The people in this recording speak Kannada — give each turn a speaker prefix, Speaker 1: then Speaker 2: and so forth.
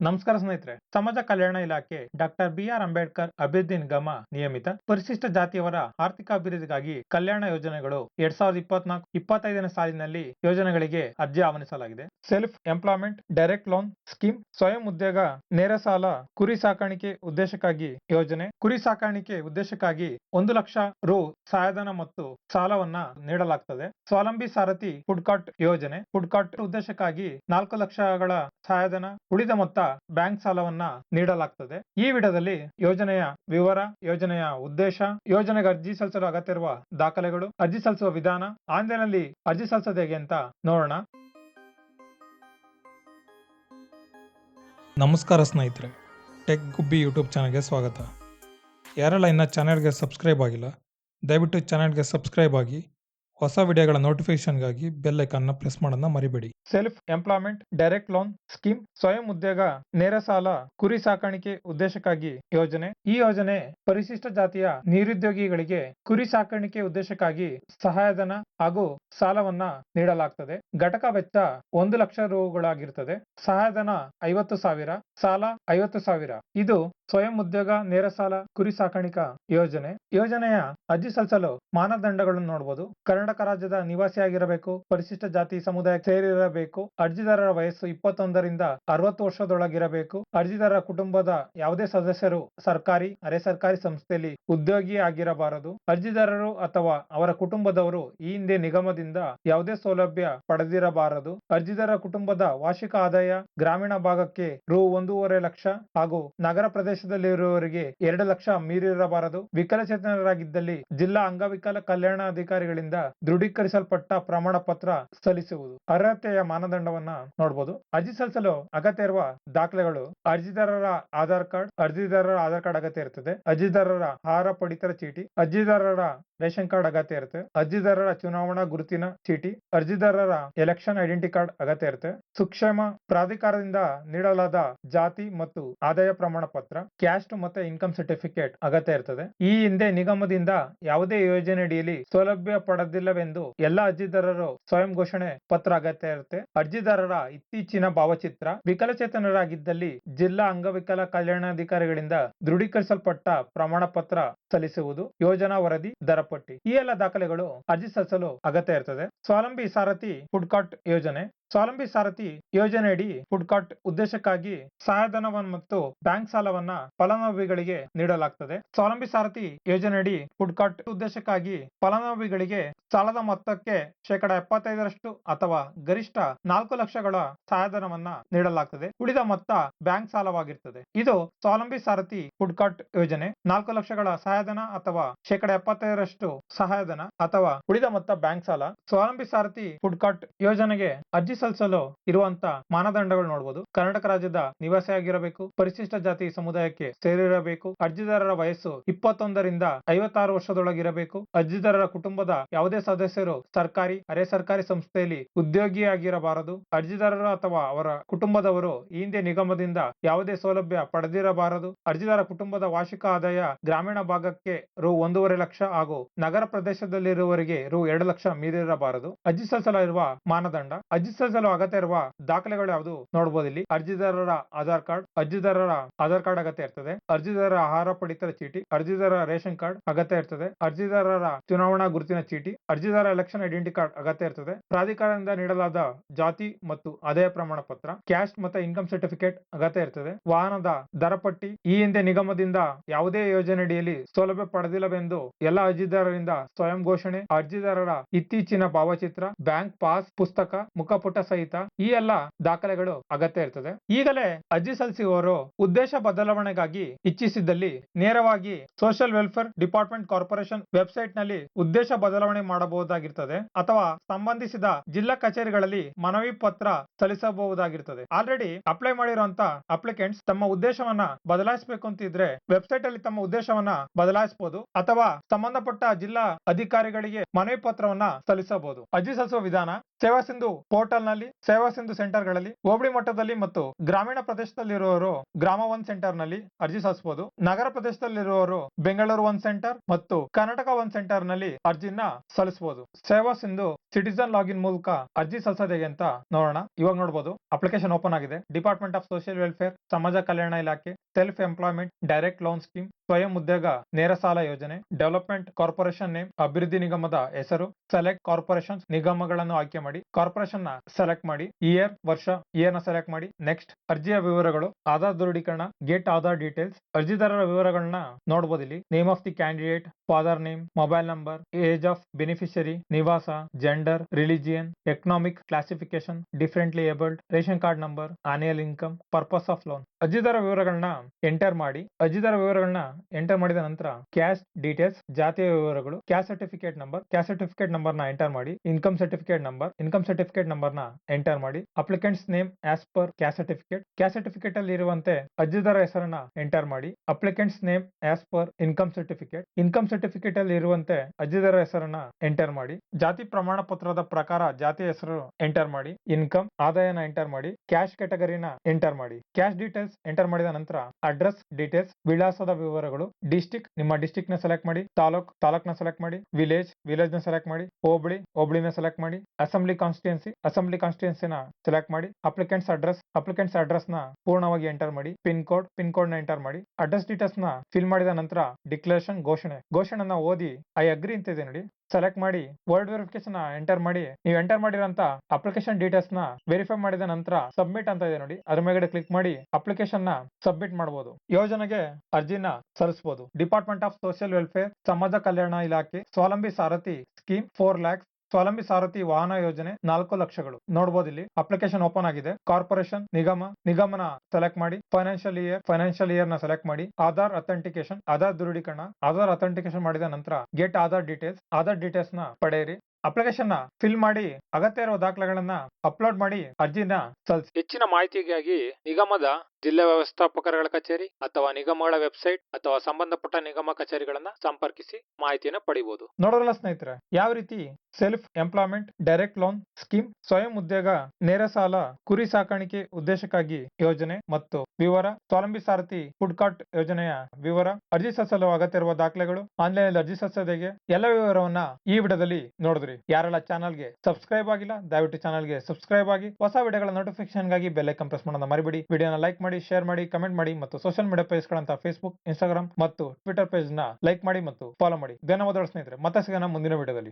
Speaker 1: ನಮಸ್ಕಾರ ಸ್ನೇಹಿತರೆ. ಸಮಾಜ ಕಲ್ಯಾಣ ಇಲಾಖೆ ಡಾಕ್ಟರ್ ಬಿ ಆರ್ ಅಂಬೇಡ್ಕರ್ ಅಭಿವೃದ್ಧಿ ನಿಗಮ ನಿಯಮಿತ ಪರಿಶಿಷ್ಟ ಜಾತಿಯವರ ಆರ್ಥಿಕ ಅಭಿವೃದ್ಧಿಗಾಗಿ ಕಲ್ಯಾಣ ಯೋಜನೆಗಳು ಎರಡ್ ಸಾವಿರದ ಇಪ್ಪತ್ನಾಲ್ಕು ಇಪ್ಪತ್ತೈದನೇ ಸಾಲಿನಲ್ಲಿ ಯೋಜನೆಗಳಿಗೆ ಅರ್ಜಿ ಆಹ್ವಾನಿಸಲಾಗಿದೆ. Self employment direct loan scheme ಸ್ವಯಂ ಉದ್ಯೋಗ, ನೇರ ಸಾಲ, ಕುರಿ ಸಾಕಾಣಿಕೆ ಉದ್ದೇಶಕ್ಕಾಗಿ ಯೋಜನೆ. ಕುರಿ ಸಾಕಾಣಿಕೆ ಉದ್ದೇಶಕ್ಕಾಗಿ ಒಂದು ಲಕ್ಷ ರು ಸಹಾಯಧನ ಮತ್ತು ಸಾಲವನ್ನ ನೀಡಲಾಗ್ತದೆ. ಸ್ವಾವಲಂಬಿ ಸಾರಥಿ ಫುಡ್ ಕಾರ್ಟ್ ಯೋಜನೆ. ಫುಡ್ ಕಾರ್ಟ್ ಉದ್ದೇಶಕ್ಕಾಗಿ ನಾಲ್ಕು ಲಕ್ಷಗಳ ಸಹಾಯಧನ ಉಳಿದ ಮೊತ್ತ ಬ್ಯಾಂಕ್ ಸಾಲವನ್ನ ನೀಡಲಾಗ್ತದೆ. ಈ ವಿಡಿಯೋದಲ್ಲಿ ಯೋಜನೆಯ ವಿವರ, ಯೋಜನೆಯ ಉದ್ದೇಶ, ಯೋಜನೆಗೆ ಅರ್ಜಿ ಸಲ್ಲಿಸಲು ಅಗತ್ಯ ಇರುವ ದಾಖಲೆಗಳು, ಅರ್ಜಿ ಸಲ್ಲಿಸುವ ವಿಧಾನ, ಆನ್ಲೈನ್ನಲ್ಲಿ ಅರ್ಜಿ ಸಲ್ಲಿಸೋದು ಹೇಗೆ ಅಂತ ನೋಡೋಣ.
Speaker 2: ನಮಸ್ಕಾರ ಸ್ನೇಹಿತರೆ. ಟೆಕ್ ಗುಬ್ಬಿ ಯೂಟ್ಯೂಬ್ ಚಾನಲ್ಗೆ ಸ್ವಾಗತ. ಯಾರೆಲ್ಲ ಇನ್ನ ಚಾನಲ್ಗೆ ಸಬ್ಸ್ಕ್ರೈಬ್ ಆಗಿಲ್ಲ, ದಯವಿಟ್ಟು ಚಾನಲ್ಗೆ ಸಬ್ಸ್ಕ್ರೈಬ್ ಆಗಿ, ಹೊಸ ವಿಡಿಯೋಗಳ ನೋಟಿಫಿಕೇಷನ್ಗಾಗಿ ಬೆಲ್ ಐಕಾನ್ನ ಪ್ರೆಸ್ ಮಾಡೋದನ್ನ ಮರಿಬೇಡಿ.
Speaker 1: Self employment direct loan scheme ಸ್ವಯಂ ಉದ್ಯೋಗ, ನೇರ ಸಾಲ, ಕುರಿ ಸಾಕಾಣಿಕೆ ಉದ್ದೇಶಕ್ಕಾಗಿ ಯೋಜನೆ. ಈ ಯೋಜನೆ ಪರಿಶಿಷ್ಟ ಜಾತಿಯ ನಿರುದ್ಯೋಗಿಗಳಿಗೆ ಕುರಿ ಸಾಕಾಣಿಕೆ ಉದ್ದೇಶಕ್ಕಾಗಿ ಸಹಾಯಧನ ಹಾಗೂ ಸಾಲವನ್ನ ನೀಡಲಾಗ್ತದೆ. ಘಟಕ ವೆಚ್ಚ ಒಂದು ಲಕ್ಷ ರುಗಳಾಗಿರ್ತದೆ. ಸಹಾಯಧನ ಐವತ್ತು ಸಾವಿರ, ಸಾಲ ಐವತ್ತು ಸಾವಿರ. ಇದು ಸ್ವಯಂ ಉದ್ಯೋಗ, ನೇರ ಸಾಲ, ಕುರಿ ಸಾಕಾಣಿಕಾ ಯೋಜನೆ. ಯೋಜನೆಯ ಅರ್ಜಿ ಸಲ್ಲಿಸಲು ಮಾನದಂಡಗಳನ್ನು ನೋಡಬಹುದು ಕರ್ನಾಟಕ ರಾಜ್ಯದ ನಿವಾಸಿಯಾಗಿರಬೇಕು, ಪರಿಶಿಷ್ಟ ಜಾತಿ ಸಮುದಾಯಕ್ಕೆ ಸೇರಿರಬೇಕು, ಅರ್ಜಿದಾರರ ವಯಸ್ಸು ಇಪ್ಪತ್ತೊಂದರಿಂದ ಅರವತ್ತು ವರ್ಷದೊಳಗಿರಬೇಕು. ಅರ್ಜಿದಾರರ ಕುಟುಂಬದ ಯಾವುದೇ ಸದಸ್ಯರು ಸರ್ಕಾರಿ, ಅರೆ ಸರ್ಕಾರಿ ಸಂಸ್ಥೆಯಲ್ಲಿ ಉದ್ಯೋಗಿ ಆಗಿರಬಾರದು. ಅರ್ಜಿದಾರರು ಅಥವಾ ಅವರ ಕುಟುಂಬದವರು ಈ ಹಿಂದೆ ನಿಗಮದಿಂದ ಯಾವುದೇ ಸೌಲಭ್ಯ ಪಡೆದಿರಬಾರದು. ಅರ್ಜಿದಾರರ ಕುಟುಂಬದ ವಾರ್ಷಿಕ ಆದಾಯ ಗ್ರಾಮೀಣ ಭಾಗಕ್ಕೆ ರು ಒಂದೂವರೆ ಲಕ್ಷ ಹಾಗೂ ನಗರ ಪ್ರದೇಶದಲ್ಲಿರುವವರಿಗೆ ಎರಡು ಲಕ್ಷ ಮೀರಿರಬಾರದು. ವಿಕಲಚೇತನರಾಗಿದ್ದಲ್ಲಿ ಜಿಲ್ಲಾ ಅಂಗವಿಕಲ ಕಲ್ಯಾಣಾಧಿಕಾರಿಗಳಿಂದ ದೃಢೀಕರಿಸಲ್ಪಟ್ಟ ಪ್ರಮಾಣ ಪತ್ರ ಸಲ್ಲಿಸುವುದು ಅರ್ಹತೆಯ ಮಾನದಂಡವನ್ನ ನೋಡಬಹುದು ಅರ್ಜಿ ಸಲ್ಲಿಸಲು ಅಗತ್ಯ ಇರುವ ದಾಖಲೆಗಳು ಅರ್ಜಿದಾರರ ಆಧಾರ್ ಕಾರ್ಡ್, ಅರ್ಜಿದಾರರ ಆಧಾರ್ ಕಾರ್ಡ್ ಅಗತ್ಯ ಇರುತ್ತದೆ ಅರ್ಜಿದಾರರ ಆಹಾರ ಪಡಿತರ ಚೀಟಿ, ಅರ್ಜಿದಾರರ ರೇಷನ್ ಕಾರ್ಡ್ ಅಗತ್ಯ ಇರುತ್ತೆ. ಅರ್ಜಿದಾರರ ಚುನಾವಣಾ ಗುರುತಿನ ಚೀಟಿ, ಅರ್ಜಿದಾರರ ಎಲೆಕ್ಷನ್ ಐಡೆಂಟಿ ಕಾರ್ಡ್ ಅಗತ್ಯ ಇರುತ್ತೆ. ಸುಕ್ಷೇಮ ಪ್ರಾಧಿಕಾರದಿಂದ ನೀಡಲಾದ ಜಾತಿ ಮತ್ತು ಆದಾಯ ಪ್ರಮಾಣ ಪತ್ರ ಕ್ಯಾಸ್ಟ್ ಮತ್ತೆ ಇನ್ಕಮ್ ಸರ್ಟಿಫಿಕೇಟ್ ಅಗತ್ಯ ಇರ್ತದೆ. ಈ ಹಿಂದೆ ನಿಗಮದಿಂದ ಯಾವುದೇ ಯೋಜನೆಯಡಿಯಲ್ಲಿ ಸೌಲಭ್ಯ ಪಡೆದಿಲ್ಲವೆಂದು ಎಲ್ಲ ಅರ್ಜಿದಾರರು ಸ್ವಯಂ ಘೋಷಣೆ ಪತ್ರ ಅಗತ್ಯ ಇರುತ್ತೆ. ಅರ್ಜಿದಾರರ ಇತ್ತೀಚಿನ ಭಾವಚಿತ್ರ ವಿಕಲಚೇತನರಾಗಿದ್ದಲ್ಲಿ ಜಿಲ್ಲಾ ಅಂಗವಿಕಲ ಕಲ್ಯಾಣಾಧಿಕಾರಿಗಳಿಂದ ದೃಢೀಕರಿಸಲ್ಪಟ್ಟ ಪ್ರಮಾಣ ಪತ್ರ ಸಲ್ಲಿಸುವುದು ಯೋಜನಾ ವರದಿ ದರಪಟ್ಟಿ ಈ ಎಲ್ಲ ದಾಖಲೆಗಳು ಅರ್ಜಿ ಸಲ್ಲಿಸಲು ಅಗತ್ಯ ಇರ್ತದೆ. ಸ್ವಾವಲಂಬಿ ಸಾರಥಿ ಫುಡ್ ಕಾರ್ಟ್ ಯೋಜನೆ. ಸ್ವಾವಲಂಬಿ ಸಾರಥಿ ಯೋಜನೆಯಡಿ ಫುಡ್ ಕಾರ್ಟ್ ಉದ್ದೇಶಕ್ಕಾಗಿ ಸಹಾಯಧನವನ್ನು ಮತ್ತು ಬ್ಯಾಂಕ್ ಸಾಲವನ್ನ ಫಲಾನುಭವಿಗಳಿಗೆ ನೀಡಲಾಗುತ್ತದೆ ಸ್ವಾವಲಂಬಿ ಸಾರಥಿ ಯೋಜನೆಯಡಿ ಫುಡ್ ಕಾರ್ಟ್ ಉದ್ದೇಶಕ್ಕಾಗಿ ಫಲಾನುಭವಿಗಳಿಗೆ ಸಾಲದ ಮೊತ್ತಕ್ಕೆ ಶೇಕಡ ಎಪ್ಪತ್ತೈದರಷ್ಟು ಅಥವಾ ಗರಿಷ್ಠ ನಾಲ್ಕು ಲಕ್ಷಗಳ ಸಹಾಯಧನವನ್ನ ನೀಡಲಾಗುತ್ತದೆ ಉಳಿದ ಮೊತ್ತ ಬ್ಯಾಂಕ್ ಸಾಲವಾಗಿರ್ತದೆ. ಇದು ಸ್ವಾವಲಂಬಿ ಸಾರಥಿ ಫುಡ್ ಕಾರ್ಟ್ ಯೋಜನೆ. ನಾಲ್ಕು ಲಕ್ಷಗಳ ಸಹಾಯಧನ ಅಥವಾ ಶೇಕಡ ಎಪ್ಪತ್ತೈದರಷ್ಟು ಸಹಾಯಧನ ಅಥವಾ ಉಳಿದ ಮೊತ್ತ ಬ್ಯಾಂಕ್ ಸಾಲ. ಸ್ವಾವಲಂಬಿ ಸಾರಥಿ ಫುಡ್ ಕಾರ್ಟ್ ಯೋಜನೆಗೆ ಅರ್ಜಿ ಸಲ್ಲಿಸಲು ಇರುವಂತ ಮಾನದಂಡಗಳು ನೋಡಬಹುದು ಕರ್ನಾಟಕ ರಾಜ್ಯದ ನಿವಾಸಿಯಾಗಿರಬೇಕು. ಪರಿಶಿಷ್ಟ ಜಾತಿ ಸಮುದಾಯಕ್ಕೆ ಸೇರಿರಬೇಕು. ಅರ್ಜಿದಾರರ ವಯಸ್ಸು ಇಪ್ಪತ್ತೊಂದರಿಂದ ಐವತ್ತಾರು ವರ್ಷದೊಳಗಿರಬೇಕು. ಅರ್ಜಿದಾರರ ಕುಟುಂಬದ ಯಾವುದೇ ಸದಸ್ಯರು ಸರ್ಕಾರಿ, ಅರೆ ಸರ್ಕಾರಿ ಸಂಸ್ಥೆಯಲ್ಲಿ ಉದ್ಯೋಗಿಯಾಗಿರಬಾರದು. ಅರ್ಜಿದಾರರು ಅಥವಾ ಅವರ ಕುಟುಂಬದವರು ಈ ಹಿಂದೆ ನಿಗಮದಿಂದ ಯಾವುದೇ ಸೌಲಭ್ಯ ಪಡೆದಿರಬಾರದು. ಅರ್ಜಿದಾರ ಕುಟುಂಬದ ವಾರ್ಷಿಕ ಆದಾಯ ಗ್ರಾಮೀಣ ಭಾಗಕ್ಕೆ ರು ಒಂದೂವರೆ ಲಕ್ಷ ಹಾಗೂ ನಗರ ಪ್ರದೇಶದಲ್ಲಿರುವವರಿಗೆ ರು ಎರಡು ಲಕ್ಷ ಮೀರಿರಬಾರದು. ಅರ್ಜಿ ಸಲ್ಲಿಸಲಿರುವ ಮಾನದಂಡ. ಅರ್ಜಿ ಸಲ್ಲಿಸಲು ಅಗತ್ಯ ಇರುವ ದಾಖಲೆಗಳು ಯಾವುದು ನೋಡಬಹುದು ಇಲ್ಲಿ. ಅರ್ಜಿದಾರರ ಆಧಾರ್ ಕಾರ್ಡ್, ಅರ್ಜಿದಾರರ ಆಧಾರ್ ಕಾರ್ಡ್ ಅಗತ್ಯ ಇರ್ತದೆ. ಅರ್ಜಿದಾರರ ಆಹಾರ ಪಡಿತರ ಚೀಟಿ, ಅರ್ಜಿದಾರರ ರೇಷನ್ ಕಾರ್ಡ್ ಅಗತ್ಯ ಇರ್ತದೆ. ಅರ್ಜಿದಾರರ ಚುನಾವಣಾ ಗುರುತಿನ ಚೀಟಿ ಅರ್ಜಿದಾರ ಎಲೆಕ್ಷನ್ ಐಡೆಂಟಿ ಕಾರ್ಡ್ ಅಗತ್ಯ ಇರ್ತದೆ. ಪ್ರಾಧಿಕಾರದಿಂದ ನೀಡಲಾದ ಜಾತಿ ಮತ್ತು ಆದಾಯ ಪ್ರಮಾಣ ಪತ್ರ, ಕ್ಯಾಸ್ಟ್ ಮತ್ತೆ ಇನ್ಕಮ್ ಸರ್ಟಿಫಿಕೇಟ್ ಅಗತ್ಯ ಇರ್ತದೆ. ವಾಹನದ ದರಪಟ್ಟಿ ಈ ಹಿಂದೆ ನಿಗಮದಿಂದ ಯಾವುದೇ ಯೋಜನೆಯಡಿಯಲ್ಲಿ ಸೌಲಭ್ಯ ಪಡೆದಿಲ್ಲವೆಂದು ಎಲ್ಲ ಅರ್ಜಿದಾರರಿಂದ ಸ್ವಯಂ ಘೋಷಣೆ, ಅರ್ಜಿದಾರರ ಇತ್ತೀಚಿನ ಭಾವಚಿತ್ರ, ಬ್ಯಾಂಕ್ ಪಾಸ್ ಪುಸ್ತಕ ಮುಖಪುಟ ಸಹಿತ ಈ ಎಲ್ಲ ದಾಖಲೆಗಳು ಅಗತ್ಯ ಇರ್ತದೆ. ಈಗಲೇ ಅರ್ಜಿ ಸಲ್ಲಿಸುವವರು ಉದ್ದೇಶ ಬದಲಾವಣೆಗಾಗಿ ಇಚ್ಛಿಸಿದ್ದಲ್ಲಿ ನೇರವಾಗಿ ಸೋಷಿಯಲ್ ವೆಲ್ಫೇರ್ ಡಿಪಾರ್ಟ್ಮೆಂಟ್ ಕಾರ್ಪೊರೇಷನ್ ವೆಬ್ಸೈಟ್ನಲ್ಲಿ ಉದ್ದೇಶ ಬದಲಾವಣೆ ಮಾಡಬಹುದಾಗಿರ್ತದೆ ಅಥವಾ ಸಂಬಂಧಿಸಿದ ಜಿಲ್ಲಾ ಕಚೇರಿಗಳಲ್ಲಿ ಮನವಿ ಪತ್ರ ಸಲ್ಲಿಸಬಹುದಾಗಿರ್ತದೆ. ಆಲ್ರೆಡಿ ಅಪ್ಲೈ ಮಾಡಿರುವಂತ ಅಪ್ಲಿಕೆಂಟ್ಸ್ ತಮ್ಮ ಉದ್ದೇಶವನ್ನ ಬದಲಾಯಿಸಬೇಕು ಅಂತಿದ್ರೆ ವೆಬ್ಸೈಟ್ ಅಲ್ಲಿ ತಮ್ಮ ಉದ್ದೇಶವನ್ನ ಬದಲಾಯಿಸಬಹುದು ಅಥವಾ ಸಂಬಂಧಪಟ್ಟ ಜಿಲ್ಲಾ ಅಧಿಕಾರಿಗಳಿಗೆ ಮನವಿ ಪತ್ರವನ್ನ ಸಲ್ಲಿಸಬಹುದು. ಅರ್ಜಿ ಸಲ್ಲಿಸುವ ವಿಧಾನ ಸೇವಾ ಸಿಂಧು ಪೋರ್ಟಲ್ನಲ್ಲಿ ಸೇವಾ ಸಿಂಧು ಸೆಂಟರ್ಗಳಲ್ಲಿ, ಹೋಬಳಿ ಮಟ್ಟದಲ್ಲಿ ಮತ್ತು ಗ್ರಾಮೀಣ ಪ್ರದೇಶದಲ್ಲಿರುವವರು ಗ್ರಾಮ ಒನ್ ಸೆಂಟರ್ನಲ್ಲಿ ಅರ್ಜಿ ಸಲ್ಲಿಸಬಹುದು. ನಗರ ಪ್ರದೇಶದಲ್ಲಿರುವವರು ಬೆಂಗಳೂರು ಒನ್ ಸೆಂಟರ್ ಮತ್ತು ಕರ್ನಾಟಕ ಒನ್ ಸೆಂಟರ್ನಲ್ಲಿ ಅರ್ಜಿನ ಸಲ್ಲಿಸಬಹುದು. ಸೇವಾ ಸಿಂಧು ಸಿಟಿಸನ್ ಲಾಗಿನ್ ಮೂಲಕ ಅರ್ಜಿ ಸಲ್ಲಿಸೋದು ಅಂತ ನೋಡೋಣ. ಇವಾಗ ನೋಡಬಹುದು ಅಪ್ಲಿಕೇಶನ್ ಓಪನ್ ಆಗಿದೆ. ಡಿಪಾರ್ಟ್ಮೆಂಟ್ ಆಫ್ ಸೋಷಿಯಲ್ ವೆಲ್ಫೇರ್, ಸಮಾಜ ಕಲ್ಯಾಣ ಇಲಾಖೆ, self employment, direct loan scheme, ಸ್ವಯಂ ಉದ್ಯೋಗ, ನೇರ ಸಾಲ ಯೋಜನೆ, ಡೆವಲಪ್ಮೆಂಟ್ ಕಾರ್ಪೊರೇಷನ್ ನೇಮ್, ಅಭಿವೃದ್ಧಿ ನಿಗಮದ ಹೆಸರು, ಸೆಲೆಕ್ಟ್ ಕಾರ್ಪೊರೇಷನ್ ನಿಗಮಗಳನ್ನು ಆಯ್ಕೆ ಮಾಡಿ ಕಾರ್ಪೊರೇಷನ್ನ ಸೆಲೆಕ್ಟ್ ಮಾಡಿ ಇಯರ್ ವರ್ಷ ಇಯರ್ನ ಸೆಲೆಕ್ಟ್ ಮಾಡಿ ನೆಕ್ಸ್ಟ್ ಅರ್ಜಿಯ ವಿವರಗಳು, ಆಧಾರ್ ದೃಢೀಕರಣ ಗೇಟ್ ಆಧಾರ್ ಡೀಟೇಲ್ಸ್ ಅರ್ಜಿದಾರರ ವಿವರಗಳನ್ನ ನೋಡಬಹುದು ಇಲ್ಲಿ. Name of the candidate father name mobile number age of beneficiary ನಿವಾಸ gender religion economic classification differently abled ration card number annual income purpose of loan ಅರ್ಜಿದಾರ ವಿವರಗಳನ್ನ ಎಂಟರ್ ಮಾಡಿ, ಅರ್ಜಿದಾರ ವಿವರಗಳನ್ನ ಎಂಟರ್ ಮಾಡಿದ ನಂತರ ಕ್ಯಾಶ್ ಡೀಟೇಲ್ಸ್ ಜಾತಿಯ ವಿವರಗಳು caste certificate number caste certificate ನಂಬರ್ನ ಎಂಟರ್ ಮಾಡಿ income certificate number income certificate ನಂಬರ್ನ ಎಂಟರ್ ಮಾಡಿ applicants name as per caste certificate caste certificate ಅಲ್ಲಿ ಇರುವಂತೆ ಅರ್ಜಿದಾರ ಹೆಸರನ್ನ ಎಂಟರ್ ಮಾಡಿ applicants name as per income certificate income certificate ಅಲ್ಲಿ ಇರುವಂತೆ ಅರ್ಜಿದಾರ ಹೆಸರನ್ನ ಎಂಟರ್ ಮಾಡಿ, ಜಾತಿ ಪ್ರಮಾಣ ಪತ್ರದ ಪ್ರಕಾರ ಜಾತಿ ಹೆಸರು ಎಂಟರ್ ಮಾಡಿ ಇನ್ಕಮ್ ಆದಾಯನ ಎಂಟರ್ ಮಾಡಿ ಕ್ಯಾಶ್ ಕ್ಯಾಟಗರಿನ ಎಂಟರ್ ಮಾಡಿ. ಕ್ಯಾಶ್ ಡೀಟೇಲ್ಸ್ ಎಂಟರ್ ಮಾಡಿದ ನಂತರ ಅಡ್ರೆಸ್ ಡೀಟೇಲ್ಸ್ ವಿಳಾಸದ ವಿವರಗಳು ಡಿಸ್ಟಿಕ್ ನಿಮ್ಮ ಡಿಸ್ಟಿಕ್ನ ಸೆಲೆಕ್ಟ್ ಮಾಡಿ, ತಾಲೂಕ್ ತಾಲೂಕ್ನ ಸೆಲೆಕ್ಟ್ ಮಾಡಿ ವಿಲೇಜ್ ವಿಲೇಜ್ನ ಸೆಲೆಕ್ಟ್ ಮಾಡಿ, ಹೋಬಳಿ ಹೋಬಳಿನ ಸೆಲೆಕ್ಟ್ ಮಾಡಿ ಅಸೆಂಬ್ಲಿ ಕಾನ್ಸ್ಟಿಟ್ಯೂನ್ಸಿ ಅಸೆಂಬ್ಲಿ ಕಾನ್ಸ್ಟಿಟ್ಯೂನ್ಸಿನ ಸೆಲೆಕ್ಟ್ ಮಾಡಿ ಅಪ್ಲಿಕೆಂಟ್ಸ್ ಅಡ್ರೆಸ್ ಅಪ್ಲಿಕೆಂಟ್ಸ್ ಅಡ್ರೆಸ್ನ ಪೂರ್ಣವಾಗಿ ಎಂಟರ್ ಮಾಡಿ ಪಿನ್ ಕೋಡ್ ಪಿನ್ ಕೋಡ್ನ ಎಂಟರ್ ಮಾಡಿ ಅಡ್ರೆಸ್ ಡೀಟೇಲ್ಸ್ನ ಫಿಲ್ ಮಾಡಿದ ನಂತರ ಡಿಕ್ಲರೇಷನ್ ಘೋಷಣೆ. ಘೋಷಣೆನ ಓದಿ ಐ ಅಗ್ರಿ ಅಂತ ಇದೆ ನೋಡಿ. ಸೆಲೆಕ್ಟ್ ಮಾಡಿ ವರ್ಡ್ ವೆರಿಫಿಕೇಶನ್ ಎಂಟರ್ ಮಾಡಿ. ನೀವು ಎಂಟರ್ ಮಾಡಿರೋ ಅಪ್ಲಿಕೇಶನ್ ಡೀಟೇಲ್ಸ್ನ ವೆರಿಫೈ ಮಾಡಿದ ನಂತರ ಸಬ್ಮಿಟ್ ಅಂತ ಇದೆ ನೋಡಿ. ಅದ್ರ ಮೇಲೆ ಕ್ಲಿಕ್ ಮಾಡಿ ಅಪ್ಲಿಕೇಶನ್ ನ ಸಬ್ಮಿಟ್ ಮಾಡಬಹುದು ಯೋಜನೆಗೆ ಅರ್ಜಿನ ಸಲ್ಲಿಸಬಹುದು ಡಿಪಾರ್ಟ್ಮೆಂಟ್ ಆಫ್ ಸೋಷಿಯಲ್ ವೆಲ್ಫೇರ್ ಸಮಾಜ ಕಲ್ಯಾಣ ಇಲಾಖೆ, ಸ್ವಾವಲಂಬಿ ಸಾರಥಿ ಸ್ಕೀಮ್ ಫೋರ್ ಲ್ಯಾಕ್ಸ್ ಸ್ವಾವಲಂಬಿ ಸಾರಥಿ ವಾಹನ ಯೋಜನೆ ನಾಲ್ಕು ಲಕ್ಷಗಳು. ನೋಡಬಹುದು ಇಲ್ಲಿ ಅಪ್ಲಿಕೇಶನ್ ಓಪನ್ ಆಗಿದೆ. ಕಾರ್ಪೊರೇಷನ್ ನಿಗಮ, ನಿಗಮನ ಸೆಲೆಕ್ಟ್ ಮಾಡಿ ಫೈನಾನ್ಷಿಯಲ್ ಇಯರ್ ಫೈನಾನ್ಷಿಯಲ್ ಇಯರ್ನ ಸೆಲೆಕ್ಟ್ ಮಾಡಿ ಆಧಾರ್ ಅಥೆಂಟಿಕೇಶನ್ ಆಧಾರ್ ದೃಢೀಕರಣ ಆಧಾರ್ ಅಥೆಂಟಿಕೇಶನ್ ಮಾಡಿದ ನಂತರ ಗೆಟ್ ಆಧಾರ್ ಡೀಟೇಲ್ಸ್ ಆಧಾರ್ ಡೀಟೇಲ್ಸ್ನ ಪಡೆಯಿರಿ. ಅಪ್ಲಿಕೇಶನ್ನ ಫಿಲ್ ಮಾಡಿ ಅಗತ್ಯ ಇರುವ ದಾಖಲೆಗಳನ್ನ ಅಪ್ಲೋಡ್ ಮಾಡಿ ಅರ್ಜಿನ ಸಲ್ಲಿಸಿ ಹೆಚ್ಚಿನ ಮಾಹಿತಿಗಾಗಿ ನಿಗಮದ ಜಿಲ್ಲಾ ವ್ಯವಸ್ಥಾಪಕರುಗಳ ಕಚೇರಿ ಅಥವಾ ನಿಗಮಗಳ ವೆಬ್ಸೈಟ್ ಅಥವಾ ಸಂಬಂಧಪಟ್ಟ ನಿಗಮ ಕಚೇರಿಗಳನ್ನ ಸಂಪರ್ಕಿಸಿ ಮಾಹಿತಿಯನ್ನು ಪಡಿಬಹುದು ನೋಡೋರಲ್ಲ ಸ್ನೇಹಿತರೆ ಯಾವ ರೀತಿ self employment direct loan scheme ಸ್ವಯಂ ಉದ್ಯೋಗ ನೇರ ಸಾಲ ಕುರಿ ಸಾಕಾಣಿಕೆ ಉದ್ದೇಶಕ್ಕಾಗಿ ಯೋಜನೆ ಮತ್ತು ವಿವರ ಸ್ವಾವಲಂಬಿ ಸಾರಥಿ ಫುಡ್ ಕಾರ್ಟ್ ಯೋಜನೆಯ ವಿವರ ಅರ್ಜಿ ಸಲ್ಲಿಸಲು ಅಗತ್ಯ ಇರುವ ದಾಖಲೆಗಳು ಆನ್ಲೈನ್ ಅರ್ಜಿ ಸಲ್ಲಿಸೋದಕ್ಕೆ ಎಲ್ಲ ವಿವರವನ್ನ ಈ ವಿಡದಲ್ಲಿ ನೋಡಿದ್ರಿ. ಯಾರೆಲ್ಲ ಚಾನಲ್ಗೆ ಸಬ್ಸ್ಕ್ರೈಬ್ ಆಗಿಲ್ಲ, ದಯವಿಟ್ಟು ಚಾನಲ್ಗೆ ಸಬ್ಸ್ಕ್ರೈಬ್ ಆಗಿ. ಹೊಸ ವಿಡಿಯೋಗಳ ನೋಟಿಫಿಕೇಶನ್ಗಾಗಿ ಬೆಲ್ ಐಕನ್ ಪ್ರೆಸ್ ಮಾಡೋದನ್ನ ಮರಿಬೇಡಿ. ವಿಡಿಯೋನ ಲೈಕ್ ಮಾಡಿ ಶೇರ್ ಮಾಡಿ ಕಮೆಂಟ್ ಮಾಡಿ ಮತ್ತು ಸೋಷಿಯಲ್ ಮೀಡಿಯಾ ಪೇಜ್ ಗಳಂತ ಫೇಸ್ಬುಕ್ ಇನ್ಸ್ಟಾಗ್ರಾಮ್ ಮತ್ತು ಟ್ವಿಟರ್ ಪೇಜ್ನ ಲೈಕ್ ಮಾಡಿ ಮತ್ತು ಫಾಲೋ ಮಾಡಿ. ಧನ್ಯವಾದಗಳು ಸ್ನೇಹಿತರೆ. ಮತ್ತೆ ಸಿಗೋಣ ಮುಂದಿನ ವಿಡಿಯೋದಲ್ಲಿ.